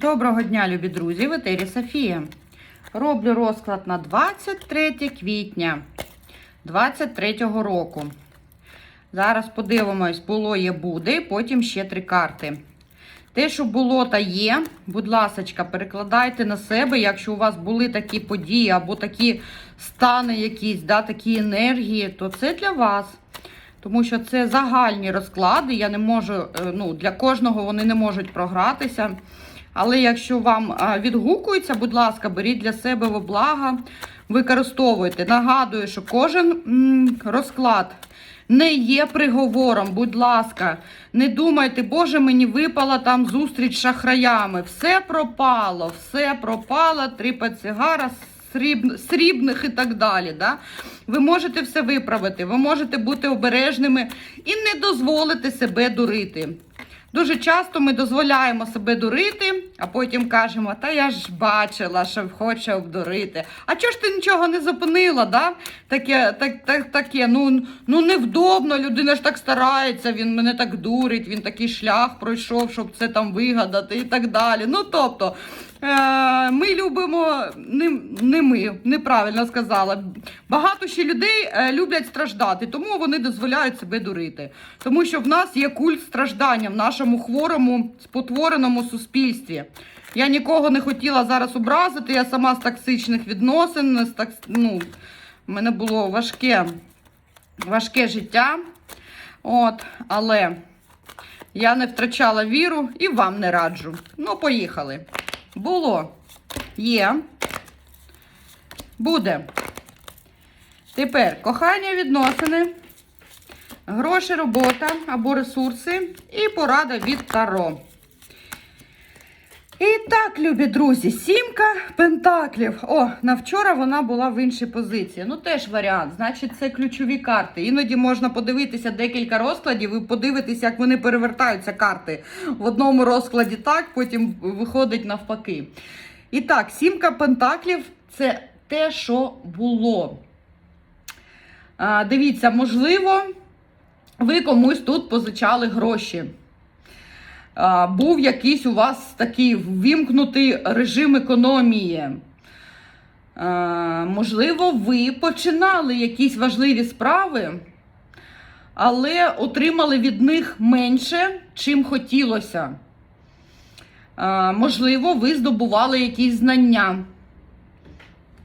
Доброго дня, любі друзі! В етері Софія. Роблю розклад на 23 квітня 23 року. Зараз подивимось, було є буде, потім ще три карти. Те, що було та є, будь ласка, перекладайте на себе, якщо у вас були такі події або такі стани якісь, да, такі енергії, то це для вас. Тому що це загальні розклади. Я не можу, е, ну, для кожного вони не можуть програтися. Але якщо вам відгукується, будь ласка, беріть для себе во благо, використовуйте. Нагадую, що кожен розклад не є приговором. Будь ласка, не думайте, Боже, мені випала там зустріч з шахраями. Все пропало, все пропало, три пацигара, срібних і так далі. Да? Ви можете все виправити, ви можете бути обережними і не дозволити себе дурити. Дуже часто ми дозволяємо себе дурити, а потім кажемо, та я ж бачила, що хоче обдурити. А чого ж ти нічого не зупинила? да? Таке, так, так, таке, ну, ну невдобно, людина ж так старається, він мене так дурить, він такий шлях пройшов, щоб це там вигадати і так далі. Ну, тобто, ми любимо, не, не ми, неправильно сказала. Багато ще людей е, люблять страждати, тому вони дозволяють себе дурити. Тому що в нас є культ страждання в нашому хворому, спотвореному суспільстві. Я нікого не хотіла зараз образити, я сама з токсичних відносин, з такс... ну, в мене було важке, важке життя. От, але я не втрачала віру і вам не раджу. Ну, поїхали. Було, є, буде. Тепер кохання, відносини, гроші, робота або ресурси і порада від Таро. І так, любі друзі, сімка пентаклів. О, на вчора вона була в іншій позиції. Ну, теж варіант. Значить, це ключові карти. Іноді можна подивитися декілька розкладів і подивитися, як вони перевертаються карти. В одному розкладі так, потім виходить навпаки. І так, сімка пентаклів це те, що було. А, Дивіться, можливо, ви комусь тут позичали гроші. Був якийсь у вас такий ввімкнутий режим економії. Можливо, ви починали якісь важливі справи, але отримали від них менше, чим хотілося. Можливо, ви здобували якісь знання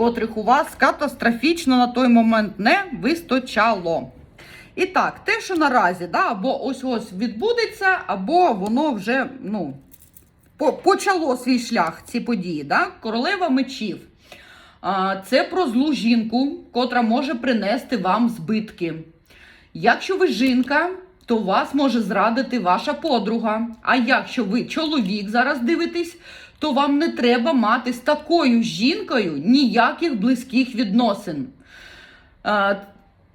котрих у вас катастрофічно на той момент не вистачало. І так, те, що наразі, да, або ось ось відбудеться, або воно вже ну, по почало свій шлях, ці події. Да? Королева мечів. Це про злу жінку, котра може принести вам збитки. Якщо ви жінка, то вас може зрадити ваша подруга. А якщо ви чоловік зараз дивитесь, то вам не треба мати з такою жінкою ніяких близьких відносин.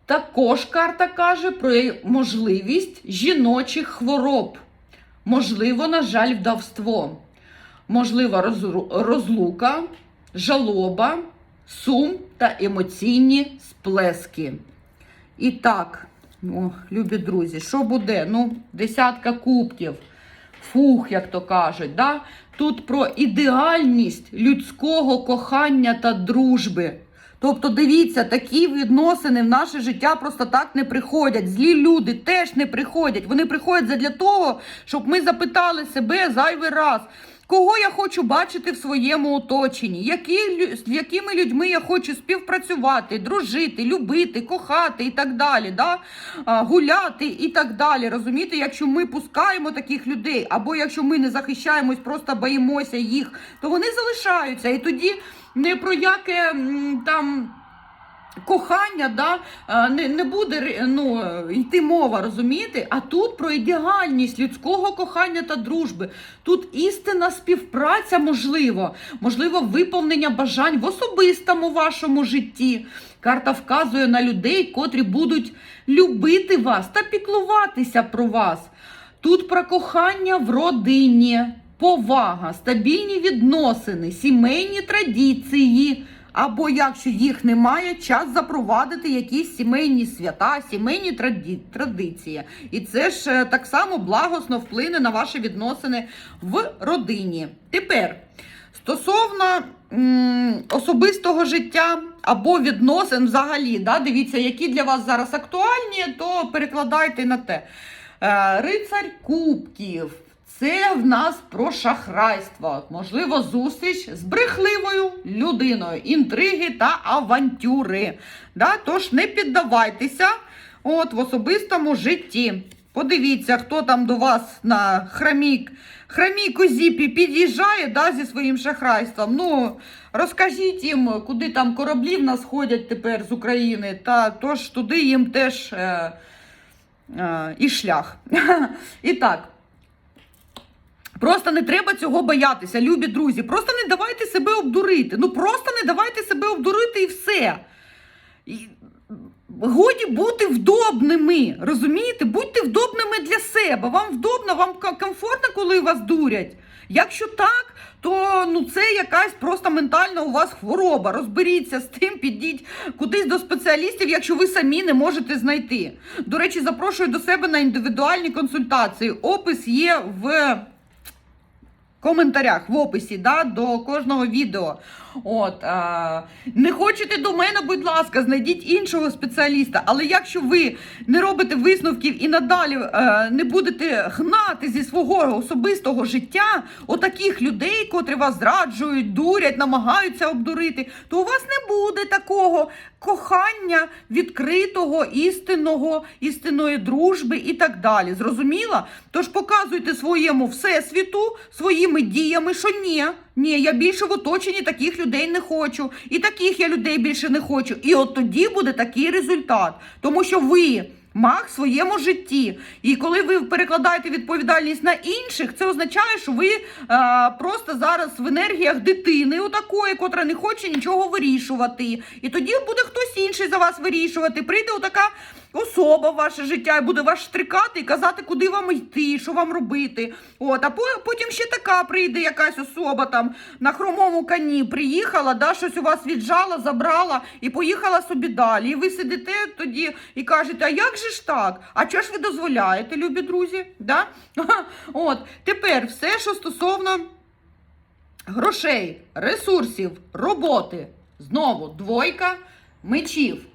Також карта каже про можливість жіночих хвороб. Можливо, на жаль, вдавство. Можлива розлука, жалоба, сум та емоційні сплески. І так, о, любі друзі, що буде? Ну, десятка кубків. Фух, як то кажуть. Да? Тут про ідеальність людського кохання та дружби. Тобто, дивіться, такі відносини в наше життя просто так не приходять. Злі люди теж не приходять. Вони приходять для того, щоб ми запитали себе зайвий раз. Кого я хочу бачити в своєму оточенні, які, з якими людьми я хочу співпрацювати, дружити, любити, кохати і так далі, да? гуляти і так далі. Розумієте, якщо ми пускаємо таких людей, або якщо ми не захищаємось, просто боїмося їх, то вони залишаються. І тоді не про яке там. Кохання да, не не буде ну, йти мова, розумієте? А тут про ідеальність людського кохання та дружби. Тут істинна співпраця можливо, можливо, виповнення бажань в особистому вашому житті. Карта вказує на людей, котрі будуть любити вас та піклуватися про вас. Тут про кохання в родині. повага, стабільні відносини, сімейні традиції. Або якщо їх немає, час запровадити якісь сімейні свята, сімейні традиції. І це ж е, так само благосно вплине на ваші відносини в родині. Тепер стосовно м, особистого життя або відносин взагалі, да, дивіться, які для вас зараз актуальні, то перекладайте на те. Е, Рицарь Кубків. Це в нас про шахрайство, можливо, зустріч з брехливою людиною, інтриги та авантюри. Да? Тож не піддавайтеся от, в особистому житті. Подивіться, хто там до вас на храмій, храмій козіпі під'їжджає да, зі своїм шахрайством. Ну, розкажіть їм, куди там кораблі в нас ходять тепер з України, та тож туди їм теж е, е, і шлях. І так. Просто не треба цього боятися, любі друзі. Просто не давайте себе обдурити. Ну просто не давайте себе обдурити і все. І... Годі бути вдобними. Розумієте? Будьте вдобними для себе. Вам вдобно, вам комфортно, коли вас дурять. Якщо так, то ну це якась просто ментальна у вас хвороба. Розберіться з тим, підіть кудись до спеціалістів, якщо ви самі не можете знайти. До речі, запрошую до себе на індивідуальні консультації. Опис є в коментарях в описі да, до кожного відео. От, а, не хочете до мене, будь ласка, знайдіть іншого спеціаліста. Але якщо ви не робите висновків і надалі е, не будете гнати зі свого особистого життя отаких людей, котрі вас зраджують, дурять, намагаються обдурити, то у вас не буде такого кохання відкритого, істинного, істинної дружби і так далі. Зрозуміла? Тож показуйте своєму всесвіту своїми діями, що ні. Ні, я більше в оточенні таких людей не хочу. І таких я людей більше не хочу. І от тоді буде такий результат. Тому що ви маг в своєму житті. І коли ви перекладаєте відповідальність на інших, це означає, що ви е, просто зараз в енергіях дитини, отакої, котра не хоче нічого вирішувати. І тоді буде хтось інший за вас вирішувати. Прийде отака особа в ваше життя і буде вас штрикати і казати, куди вам йти, що вам робити. От, а потім ще така прийде якась особа там на хромому коні приїхала, да, щось у вас віджала, забрала і поїхала собі далі. І ви сидите тоді і кажете, а як же ж так? А чого ж ви дозволяєте, любі друзі? Да? От, тепер все, що стосовно грошей, ресурсів, роботи. Знову двойка мечів.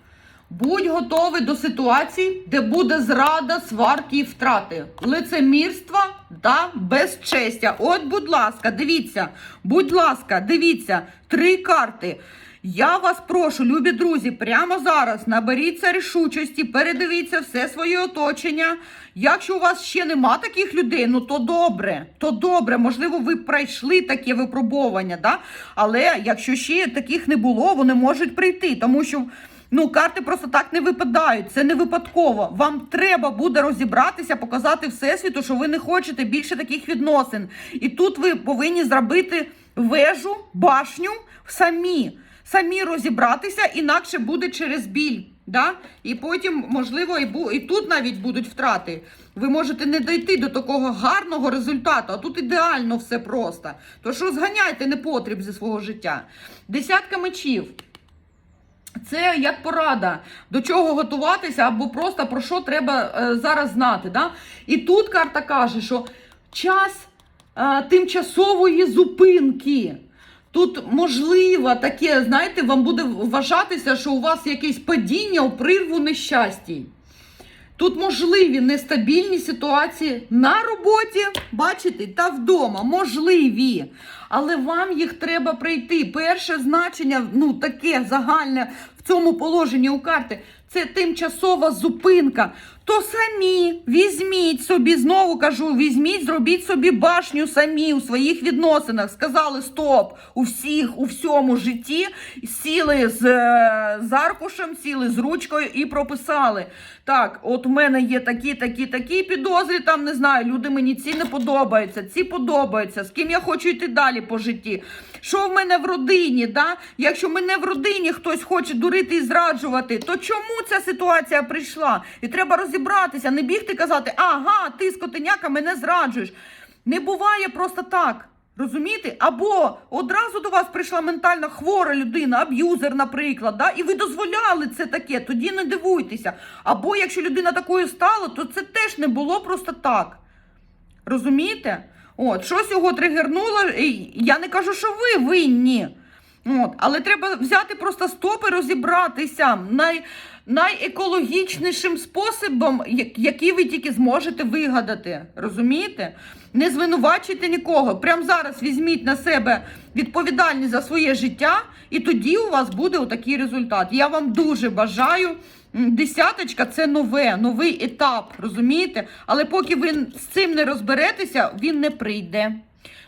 Будь готовий до ситуацій, де буде зрада, сварки і втрати, лицемірства та безчестя. От, будь ласка, дивіться, будь ласка, дивіться, три карти. Я вас прошу, любі друзі, прямо зараз наберіться рішучості, передивіться все своє оточення. Якщо у вас ще нема таких людей, ну то добре, то добре. Можливо, ви пройшли таке випробування, да? але якщо ще таких не було, вони можуть прийти, тому що. Ну, карти просто так не випадають. Це не випадково. Вам треба буде розібратися, показати всесвіту, що ви не хочете більше таких відносин. І тут ви повинні зробити вежу, башню самі. Самі розібратися, інакше буде через біль. Да? І потім, можливо, і, бу... і тут навіть будуть втрати. Ви можете не дойти до такого гарного результату, а тут ідеально все просто. То що зганяйте непотріб зі свого життя. Десятка мечів. Це як порада, до чого готуватися, або просто про що треба е, зараз знати. Да? І тут карта каже, що час е, тимчасової зупинки. Тут можливо таке, знаєте, вам буде вважатися, що у вас якесь падіння у прирву нещасті. Тут можливі нестабільні ситуації на роботі, бачите, та вдома. Можливі. Але вам їх треба прийти. Перше значення, ну таке загальне в цьому положенні у карти це тимчасова зупинка. То самі візьміть собі, знову кажу, візьміть, зробіть собі башню самі у своїх відносинах. Сказали стоп у всіх, у всьому житті. Сіли з, е, з аркушем, сіли з ручкою і прописали. Так, от у мене є такі, такі, такі підозри, там не знаю, люди мені ці не подобаються, ці подобаються, з ким я хочу йти далі по житті. Що в мене в родині? Да? Якщо мене в родині хтось хоче дурити і зраджувати, то чому ця ситуація прийшла? І треба розібратися, не бігти казати, ага, ти скотиняка мене зраджуєш. Не буває просто так. Розумієте? Або одразу до вас прийшла ментально хвора людина, аб'юзер, наприклад, да? і ви дозволяли це таке, тоді не дивуйтеся. Або якщо людина такою стала, то це теж не було просто так. Розумієте? От, щось його тригернуло, я не кажу, що ви винні. От, але треба взяти просто стоп і розібратися най, найекологічнішим способом, який ви тільки зможете вигадати. Розумієте? Не звинувачуйте нікого. Прямо зараз візьміть на себе відповідальність за своє життя, і тоді у вас буде отакий результат. Я вам дуже бажаю. Десяточка це нове, новий етап, розумієте? Але поки ви з цим не розберетеся, він не прийде.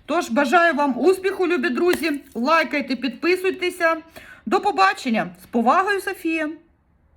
Тож бажаю вам успіху, любі друзі. Лайкайте, підписуйтеся. До побачення. З повагою, Софія.